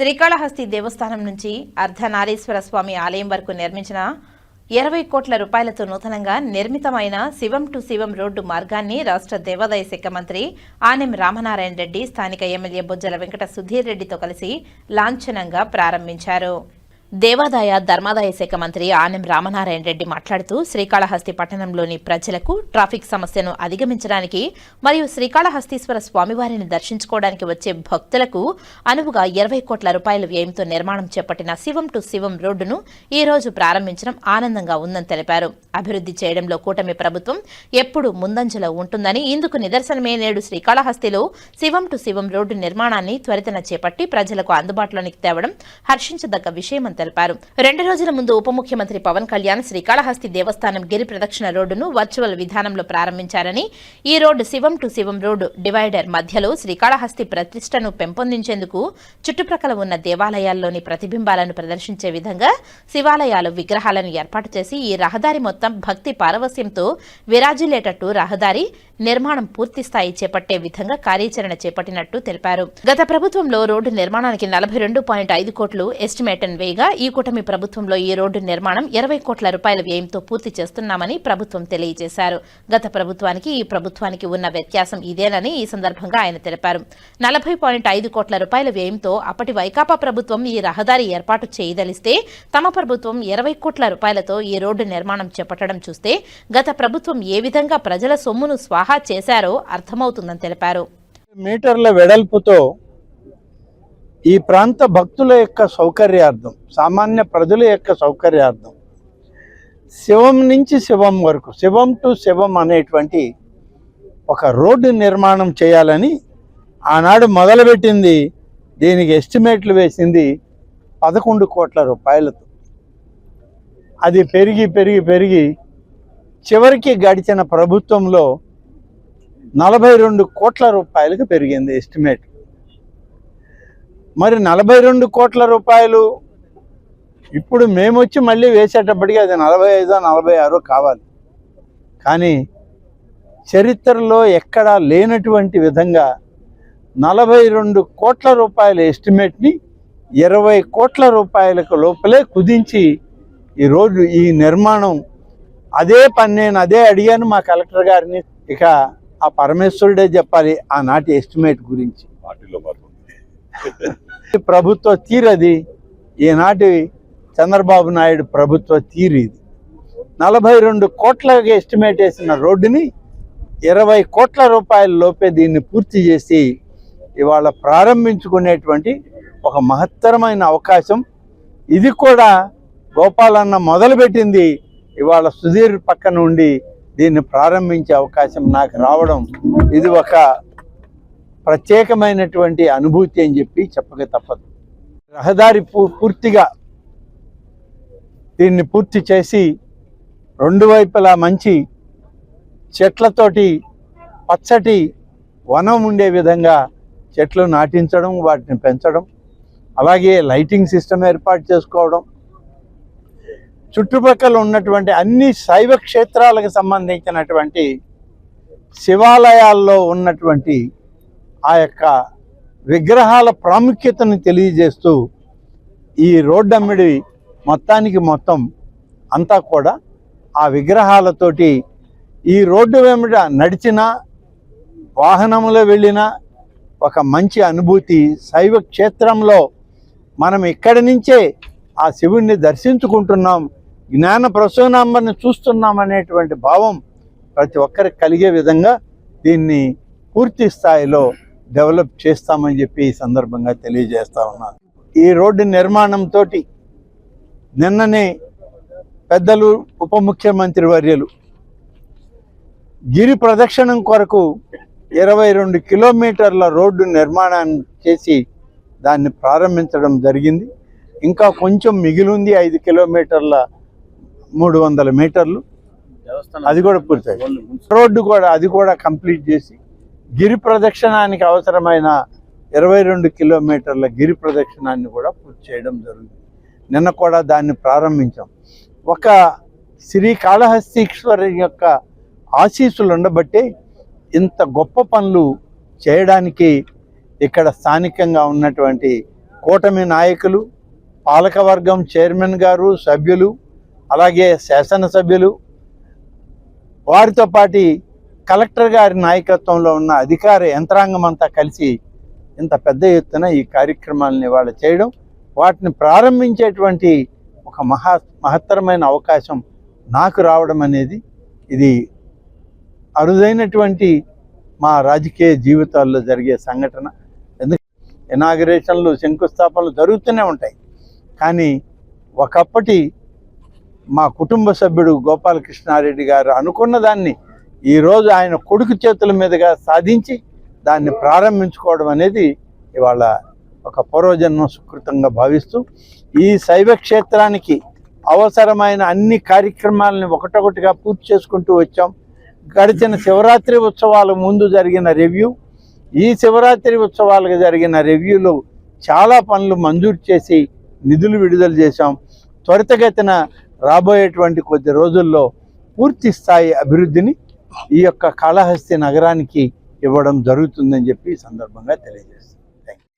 శ్రీకాళహస్తి దేవస్థానం నుంచి అర్ధనారీశ్వర స్వామి ఆలయం వరకు నిర్మించిన ఇరవై కోట్ల రూపాయలతో నూతనంగా నిర్మితమైన శివం టు శివం రోడ్డు మార్గాన్ని రాష్ట్ర దేవాదాయ శాఖ మంత్రి ఆనెం రామనారాయణ రెడ్డి స్థానిక ఎమ్మెల్యే బొజ్జల వెంకట సుధీర్ రెడ్డితో కలిసి లాంఛనంగా ప్రారంభించారు. దేవాదాయ ధర్మాదాయ శాఖ మంత్రి ఆనెం రామనారాయణ రెడ్డి మాట్లాడుతూ శ్రీకాళహస్తి పట్టణంలోని ప్రజలకు ట్రాఫిక్ సమస్యను అధిగమించడానికి మరియు శ్రీకాళహస్తీశ్వర స్వామివారిని దర్శించుకోవడానికి వచ్చే భక్తులకు అనువుగా ఇరవై కోట్ల రూపాయల వ్యయంతో నిర్మాణం చేపట్టిన శివం టు శివం రోడ్డును ఈ రోజు ప్రారంభించడం ఆనందంగా ఉందని తెలిపారు. అభివృద్ధి చేయడంలో కూటమి ప్రభుత్వం ఎప్పుడు ముందంజలో ఉంటుందని ఇందుకు నిదర్శనమే నేడు శ్రీకాళహస్తిలో శివం టు శివం రోడ్డు నిర్మాణాన్ని త్వరితన చేపట్టి ప్రజలకు అందుబాటులోనికి తేవడం హర్షించదగ్గ విషయమని తెలిపారు. రెండు రోజుల ముందు ఉప ముఖ్యమంత్రి పవన్ కళ్యాణ్ శ్రీకాళహస్తి దేవస్థానం గిరి ప్రదక్షిణ రోడ్డును వర్చువల్ విధానంలో ప్రారంభించారని ఈ road Shivam to Shivam road divider మధ్యలో శ్రీకాళహస్తి ప్రతిష్టను పెంపొందించేందుకు చుట్టుప్రక్కల ఉన్న దేవాలయాల్లోని ప్రతిబింబాలను ప్రదర్శించే విధంగా శివాలయాలు విగ్రహాలను ఏర్పాటు చేసి ఈ రహదారి మొత్తం భక్తి పారవస్యంతో విరాజిల్లేటట్టు రహదారి నిర్మాణం పూర్తి స్థాయి చేపట్టే విధంగా కార్యాచరణ చేపట్టినట్టు తెలిపారు. గత ప్రభుత్వంలో రోడ్డు నిర్మాణానికి నలభై రెండు పాయింట్ ఐదు కోట్లు ఎస్టిమేటన్ వేయగా ఈ కూటమి ప్రభుత్వంలో ఈ రోడ్డు నిర్మాణం ఇరవై కోట్ల రూపాయల వ్యయంతో పూర్తి చేస్తున్నామని ప్రభుత్వం తెలియజేశారు. గత ప్రభుత్వానికి ఈ ప్రభుత్వానికి ఉన్న వ్యత్యాసం ఇదేనని ఈ సందర్భంగా ఆయన తెలిపారు. నలభై పాయింట్ ఐదు కోట్ల రూపాయల వ్యయంతో అప్పటి వైకాపా ప్రభుత్వం ఈ రహదారి ఏర్పాటు చేయదలిస్తే తమ ప్రభుత్వం ఇరవై కోట్ల రూపాయలతో ఈ రోడ్డు నిర్మాణం చేపట్టడం చూస్తే గత ప్రభుత్వం ఏ విధంగా ప్రజల సొమ్మును స్వాహా చేశారో అర్థమవుతుందని తెలిపారు. మీటర్ల వెడల్పుతో ఈ ప్రాంత భక్తుల యొక్క సౌకర్యార్థం సామాన్య ప్రజల యొక్క సౌకర్యార్థం శివం నుంచి శివం వరకు శివం టు శివం అనేటువంటి ఒక రోడ్డు నిర్మాణం చేయాలని ఆనాడు మొదలుపెట్టింది దీనికి ఎస్టిమేట్లు వేసింది పదకొండు కోట్ల రూపాయలతో. అది పెరిగి పెరిగి పెరిగి చివరికి గడిచిన ప్రభుత్వంలో నలభై రెండు కోట్ల రూపాయలకు పెరిగింది ఎస్టిమేట్. మరి నలభై రెండు కోట్ల రూపాయలు ఇప్పుడు మేము వచ్చి మళ్ళీ వేసేటప్పటికి అది నలభై ఐదో నలభై ఆరో కావాలి. కానీ చరిత్రలో ఎక్కడా లేనటువంటి విధంగా నలభై రెండు కోట్ల రూపాయల ఎస్టిమేట్ని ఇరవై కోట్ల రూపాయలకు లోపలే కుదించి ఈ రోడ్డు ఈ నిర్మాణం అదే పని నేను అదే అడిగాను మా కలెక్టర్ గారిని. ఇక ఆ పరమేశ్వరుడే చెప్పాలి ఆనాటి ఎస్టిమేట్ గురించి. పార్టీలో మార్పు ప్రభుత్వ తీరది ఈనాటి చంద్రబాబు నాయుడు ప్రభుత్వ తీరు ఇది. నలభై రెండు కోట్లకి ఎస్టిమేట్ వేసిన రోడ్డుని ఇరవై కోట్ల రూపాయల లోపే దీన్ని పూర్తి చేసి ఇవాళ ప్రారంభించుకునేటువంటి ఒక మహత్తరమైన అవకాశం. ఇది కూడా గోపాలన్న మొదలుపెట్టింది. ఇవాళ సుధీర్ పక్కన ఉండి దీన్ని ప్రారంభించే అవకాశం నాకు రావడం. ఇది ఒక ప్రత్యేకమైనటువంటి అనుభూతి అని చెప్పి చెప్పక తప్పదు. రహదారి పూ- పూర్తిగా దీన్ని పూర్తి చేసి రెండు వైపులా మంచి చెట్లతోటి పచ్చటి వనం ఉండే విధంగా చెట్లు నాటించడం వాటిని పెంచడం అలాగే లైటింగ్ సిస్టమ్ ఏర్పాటు చేసుకోవడం చుట్టుపక్కల ఉన్నటువంటి అన్ని శైవ క్షేత్రాలకు సంబంధించినటువంటి శివాలయాల్లో ఉన్నటువంటి ఆ యొక్క విగ్రహాల ప్రాముఖ్యతను తెలియజేస్తూ ఈ రోడ్డమ్మిడి మొత్తానికి మొత్తం అంతా కూడా ఆ విగ్రహాలతోటి ఈ రోడ్డు వెంబడ నడిచినా వాహనంలో వెళ్ళినా ఒక మంచి అనుభూతి శైవ క్షేత్రంలో మనం ఇక్కడి నుంచే ఆ శివుణ్ణి దర్శించుకుంటున్నాం జ్ఞాన ప్రసూనాంబర్ని చూస్తున్నాం అనేటువంటి భావం ప్రతి ఒక్కరికి కలిగే విధంగా దీన్ని పూర్తి స్థాయిలో డెవలప్ చేస్తామని చెప్పి ఈ సందర్భంగా తెలియజేస్తా ఉన్నాను ఈ రోడ్డు నిర్మాణంతో నిన్ననే పెద్దలు ఉప ముఖ్యమంత్రి వర్యులు గిరి ప్రదక్షిణం కొరకు ఇరవై రెండు కిలోమీటర్ల రోడ్డు నిర్మాణాన్ని చేసి దాన్ని ప్రారంభించడం జరిగింది. ఇంకా కొంచెం మిగిలింది ఐదు కిలోమీటర్ల మూడు వందల మీటర్లు. అది కూడా పూర్తయింది రోడ్డు కూడా అది కూడా కంప్లీట్ చేసి గిరి ప్రదక్షిణానికి అవసరమైన ఇరవై రెండు కిలోమీటర్ల గిరి ప్రదక్షిణాన్ని కూడా పూర్తి చేయడం జరిగింది నిన్న కూడా దాన్ని ప్రారంభించాం. ఒక శ్రీ కాళహస్తీశ్వరి యొక్క ఆశీస్సులు ఉండబట్టే ఇంత గొప్ప పనులు చేయడానికి ఇక్కడ స్థానికంగా ఉన్నటువంటి కూటమి నాయకులు పాలకవర్గం చైర్మన్ గారు సభ్యులు అలాగే శాసనసభ్యులు వారితో పాటి కలెక్టర్ గారి నాయకత్వంలో ఉన్న అధికార యంత్రాంగం అంతా కలిసి ఇంత పెద్ద ఎత్తున ఈ కార్యక్రమాలను ఇవాళ చేయడం వాటిని ప్రారంభించేటువంటి ఒక మహా మహత్తరమైన అవకాశం నాకు రావడం అనేది ఇది అరుదైనటువంటి మా రాజకీయ జీవితాల్లో జరిగే సంఘటన. ఎందుకు ఇనాగరేషన్లు శంకుస్థాపనలు జరుగుతూనే ఉంటాయి. కానీ ఒకప్పటి మా కుటుంబ సభ్యుడు గోపాలకృష్ణారెడ్డి గారు అనుకున్న దాన్ని ఈరోజు ఆయన కొడుకు చేతుల మీదుగా సాధించి దాన్ని ప్రారంభించుకోవడం అనేది ఇవాళ ఒక పూర్వజన్మ సుకృతంగా భావిస్తూ ఈ శైవ క్షేత్రానికి అవసరమైన అన్ని కార్యక్రమాలని ఒకటొకటిగా పూర్తి చేసుకుంటూ వచ్చాం. గడిచిన శివరాత్రి ఉత్సవాల ముందు జరిగిన రివ్యూ ఈ శివరాత్రి ఉత్సవాలకు జరిగిన రివ్యూలో చాలా పనులు మంజూరు చేసి నిధులు విడుదల చేశాం. త్వరితగతిన రాబోయేటువంటి కొద్ది రోజుల్లో పూర్తి స్థాయి అభివృద్ధిని ఈ యొక్క కాళహస్తి నగరానికి ఇవ్వడం జరుగుతుందని చెప్పి సందర్భంగా తెలియజేస్తుంది